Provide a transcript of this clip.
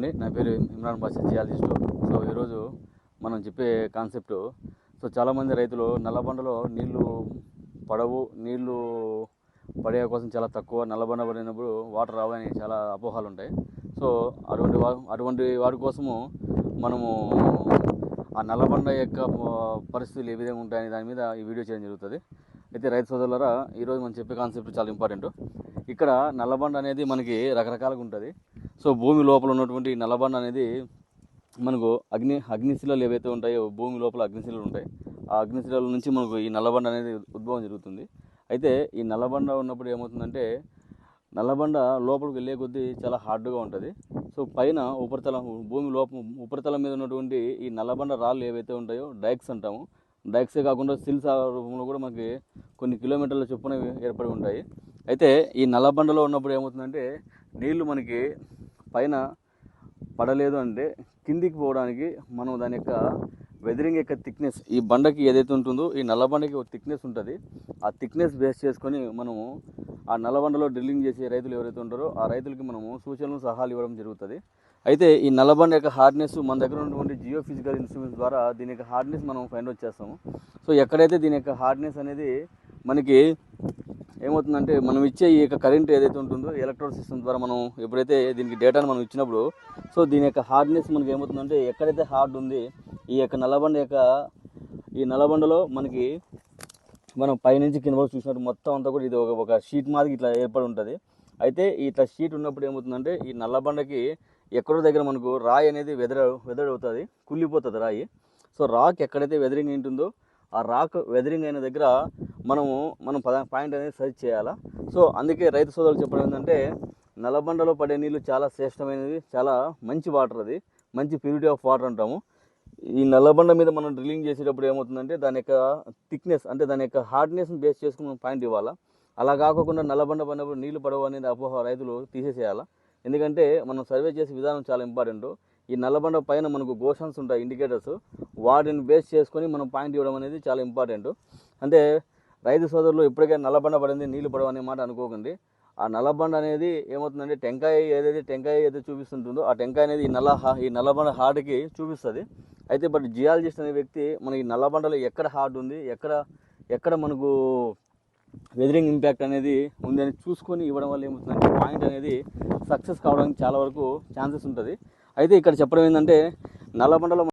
అండి నా పేరు ఇమ్రాన్ బాషా జియాలజిస్టు సో ఈరోజు మనం చెప్పే కాన్సెప్ట్ సో చాలామంది రైతులు నల్లబండలో నీళ్ళు పడవు నీళ్ళు పడే కోసం చాలా తక్కువ నల్లబండ పడినప్పుడు వాటర్ రావని చాలా అపోహలు ఉంటాయి. సో అటువంటి వా అటువంటి వారి కోసము మనము ఆ నల్లబండ యొక్క పరిస్థితులు ఏ విధంగా ఉంటాయనే దాని మీద ఈ వీడియో చేయడం జరుగుతుంది. అయితే రైతు సోదరులరా ఈరోజు మనం చెప్పే కాన్సెప్ట్ చాలా ఇంపార్టెంట్ ఇక్కడ నల్లబండ అనేది మనకి రకరకాలుగా ఉంటుంది. సో భూమి లోపల ఉన్నటువంటి నల్లబండ అనేది మనకు అగ్ని అగ్నిశిలలు ఏవైతే ఉంటాయో భూమి లోపల అగ్నిశిలలు ఉంటాయి. ఆ అగ్నిశిలల నుంచి మనకు ఈ నల్లబండ అనేది ఉద్భవం జరుగుతుంది. అయితే ఈ నల్లబండ ఉన్నప్పుడు ఏమవుతుందంటే నల్లబండ లోపలికి వెళ్ళే కొద్దీ చాలా హార్డ్గా ఉంటుంది. సో పైన ఉపరితలం భూమి లోప ఉపరితలం మీద ఉన్నటువంటి ఈ నల్లబండ రాళ్ళు ఏవైతే ఉంటాయో డైక్స్ అంటాము. డైక్సే కాకుండా సిల్స్ రూపంలో కూడా మనకి కొన్ని కిలోమీటర్ల చొప్పున ఏర్పడి ఉంటాయి. అయితే ఈ నల్లబండలో ఉన్నప్పుడు ఏమవుతుందంటే నీళ్ళు మనకి పైన పడలేదు అంటే కిందికి పోవడానికి మనం దాని యొక్క వెదరింగ్ యొక్క థిక్నెస్ ఈ బండకి ఏదైతే ఉంటుందో ఈ నల్లబండకి ఒక థిక్నెస్ ఉంటుంది. ఆ థిక్నెస్ బేస్ చేసుకొని మనము ఆ నల్లబండలో డ్రిల్లింగ్ చేసే రైతులు ఎవరైతే ఉంటారో ఆ రైతులకి మనము సూచనలు సలహాలు ఇవ్వడం జరుగుతుంది. అయితే ఈ నల్లబండ యొక్క హార్డ్నెస్ మన దగ్గర ఉన్నటువంటి జియో ఫిజికల్ ఇన్స్ట్రుమెంట్స్ ద్వారా దీని యొక్క హార్డ్నెస్ మనం ఫైండ్ అవుట్ చేస్తాము. సో ఎక్కడైతే దీని యొక్క హార్డ్నెస్ అనేది మనకి ఏమవుతుందంటే మనం ఇచ్చే ఈ యొక్క కరెంట్ ఏదైతే ఉంటుందో ఎలక్ట్రానిక్ సిస్టమ్ ద్వారా మనం ఎప్పుడైతే దీనికి డేటాను మనం ఇచ్చినప్పుడు సో దీని యొక్క హార్డ్నెస్ మనకి ఏమవుతుందంటే ఎక్కడైతే హార్డ్ ఉంది ఈ యొక్క నల్లబండ యొక్క ఈ నల్లబండలో మనకి మనం పైనుంచి కింద వరకు చూసినట్టు మొత్తం అంతా కూడా ఇది ఒక ఒక షీట్ మాదిరి ఇట్లా ఏర్పడి ఉంటుంది. అయితే ఇట్లా షీట్ ఉన్నప్పుడు ఏమవుతుందంటే ఈ నల్లబండకి ఎక్కడో దగ్గర మనకు రాయి అనేది వెదర వెదడవుతుంది అవుతుంది కుళ్ళిపోతుంది రాయి. సో రాక్ ఎక్కడైతే వెదరింగ్ ఉంటుందో ఆ రాక్ వెదరింగ్ అయిన దగ్గర మనము మనం పద పాయింట్ అనేది సర్చ్ చేయాలా? సో అందుకే రైతు సోదరులు చెప్పడం ఏంటంటే నల్లబండలో పడే నీళ్ళు చాలా శ్రేష్టమైనది చాలా మంచి వాటర్ అది. మంచి ప్యూరిటీ ఆఫ్ వాటర్ అంటాము. ఈ నల్లబండ మీద మనం డ్రిల్లింగ్ చేసేటప్పుడు ఏమవుతుందంటే దాని యొక్క థిక్నెస్ అంటే దాని యొక్క హార్డ్నెస్ని బేస్ చేసుకుని మనం పాయింట్ ఇవ్వాలా? అలా కాకుండా నల్లబండ పడినప్పుడు నీళ్ళు పడవు అనేది అపోహ రైతులు తీసేసేయాలా? ఎందుకంటే మనం సర్వే చేసే విధానం చాలా ఇంపార్టెంట్. ఈ నల్లబండ పైన మనకు గోషన్స్ ఉంటాయి ఇండికేటర్స్. వాటిని బేస్ చేసుకొని మనం పాయింట్ ఇవ్వడం అనేది చాలా ఇంపార్టెంట్. అంటే రైతు సోదరులు ఇప్పటికే నల్లబండ పడింది నీళ్ళు పడవు అనే మాట అనుకోకండి. ఆ నల్లబండ అనేది ఏమవుతుందంటే టెంకాయ ఏదైతే టెంకాయ ఏదైతే చూపిస్తుంటుందో ఆ టెంకాయ అనేది ఈ నల్ల ఈ నల్లబండ హార్ట్కి చూపిస్తుంది. అయితే బట్ జియాలజిస్ట్ అనే వ్యక్తి మనకి నల్లబండలో ఎక్కడ హార్ట్ ఉంది ఎక్కడ ఎక్కడ మనకు వెదరింగ్ ఇంపాక్ట్ అనేది ఉంది అని చూసుకొని ఇవ్వడం వల్ల ఏమవుతుందంటే పాయింట్ అనేది సక్సెస్ కావడానికి చాలా వరకు ఛాన్సెస్ ఉంటుంది. అయితే ఇక్కడ చెప్పడం ఏంటంటే నల్లబండలో